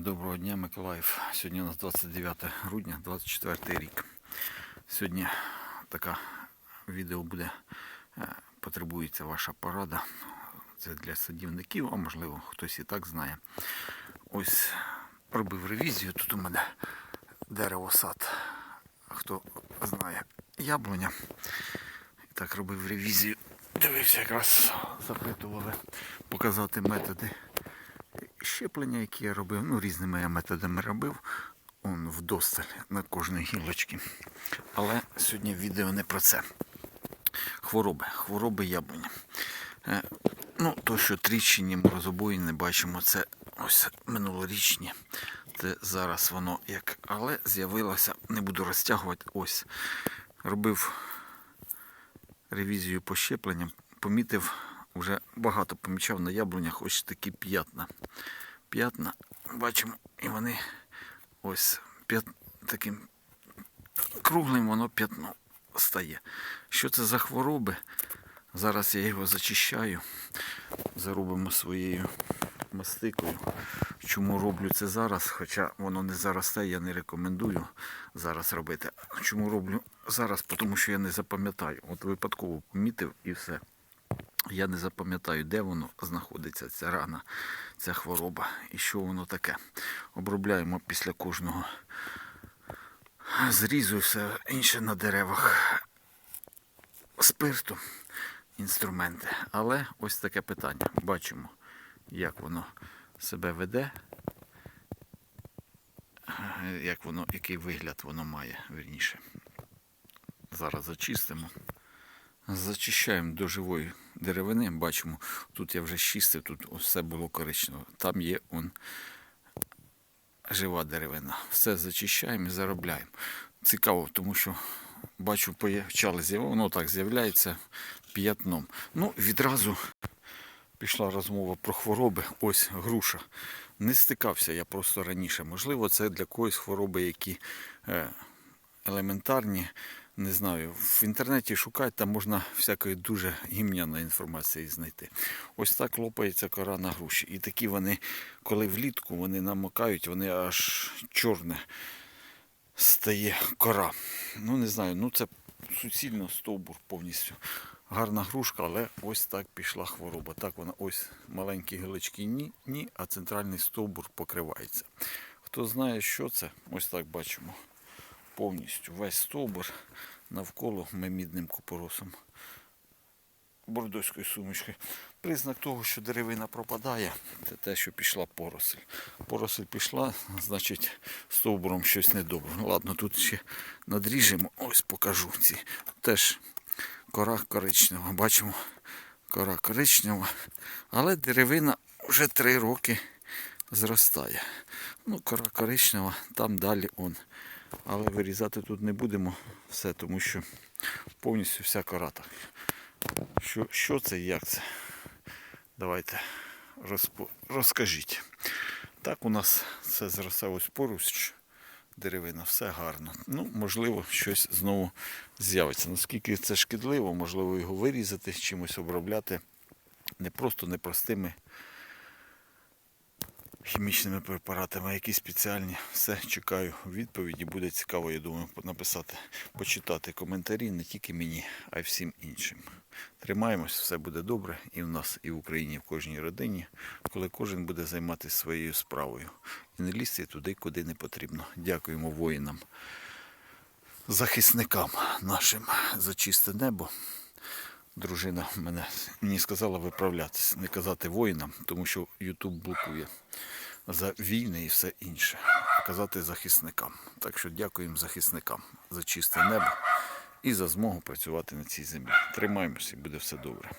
Доброго дня, Миколаїв. Сьогодні у нас 29 грудня, 24 рік. Сьогодні така відео буде. е, Потребується ваша порада. Це для садівників, а можливо хтось і так знає. Ось робив ревізію. Тут у мене дерево сад. Хто знає, яблуня. Так робив ревізію. Дивився, якраз запитували показати методи щеплення, які я робив, ну різними я методами робив. Он вдосталь на кожній гілочці. Але сьогодні відео не про це. Хвороби, хвороби яблуні. Е, ну, то, що тріщині морозобої не бачимо, це ось минулорічні. Це зараз воно як. Але з'явилося, не буду розтягувати, ось. Робив ревізію по щепленням, помітив, вже багато помічав на яблунях ось такі п'ятна. П'ятна, бачимо, і вони ось п'ят... таким круглим воно п'ятно стає. Що це за хвороби? Зараз я його зачищаю, заробимо своєю мастикою. Чому роблю це зараз? Хоча воно не заросте, я не рекомендую зараз робити. Чому роблю зараз? Тому що я не запам'ятаю. От випадково помітив і все. Я не запам'ятаю, де воно знаходиться, ця рана, ця хвороба і що воно таке. Обробляємо після кожного зрізу все інше на деревах спирту, інструменти. Але ось таке питання. Бачимо, як воно себе веде, як воно, який вигляд воно має, вірніше. Зараз зачистимо. Зачищаємо до живої деревини. Бачимо, тут я вже чистив, тут все було коричнево. Там є он жива деревина. Все зачищаємо і заробляємо. Цікаво, тому що бачу, почали воно так з'являється п'ятном. Ну, відразу пішла розмова про хвороби. Ось груша. Не стикався я просто раніше. Можливо, це для когось хвороби, які е, елементарні. Не знаю, в інтернеті шукати, там можна всякої дуже гімняної інформації знайти. Ось так лопається кора на груші. І такі вони, коли влітку вони намокають, вони аж чорне стає кора. Ну не знаю, ну це суцільно стовбур повністю. Гарна грушка, але ось так пішла хвороба. Так вона ось маленькі гілочки ні, ні, а центральний стовбур покривається. Хто знає, що це, ось так бачимо. Повністю весь стовбур навколо ми мідним купоросом бордоської сумішки. Признак того, що деревина пропадає, це те, що пішла поросль. Поросль пішла, значить стовбуром щось недобре. Ну ладно, тут ще надріжемо, ось покажу ці. Теж кора коричнева. Бачимо, кора коричнева. Але деревина вже три роки зростає. Ну, кора коричнева, там далі он. Але вирізати тут не будемо все, тому що повністю вся кора так. Що, що це і як це? Давайте розпо... розкажіть. Так у нас це зростає ось поруч деревина, все гарно. Ну, можливо, щось знову з'явиться. Наскільки це шкідливо, можливо його вирізати, чимось обробляти. Не просто непростими хімічними препаратами, які спеціальні. Все, чекаю відповіді. Буде цікаво, я думаю, написати, почитати коментарі не тільки мені, а й всім іншим. Тримаємось, все буде добре і в нас, і в Україні, і в кожній родині, коли кожен буде займатися своєю справою. І не лізти туди, куди не потрібно. Дякуємо воїнам, захисникам нашим за чисте небо. Дружина мене мені сказала виправлятися, не казати воїнам, тому що Ютуб блокує за війни і все інше. А казати захисникам. Так що дякуємо захисникам за чисте небо і за змогу працювати на цій землі. Тримаємося і буде все добре.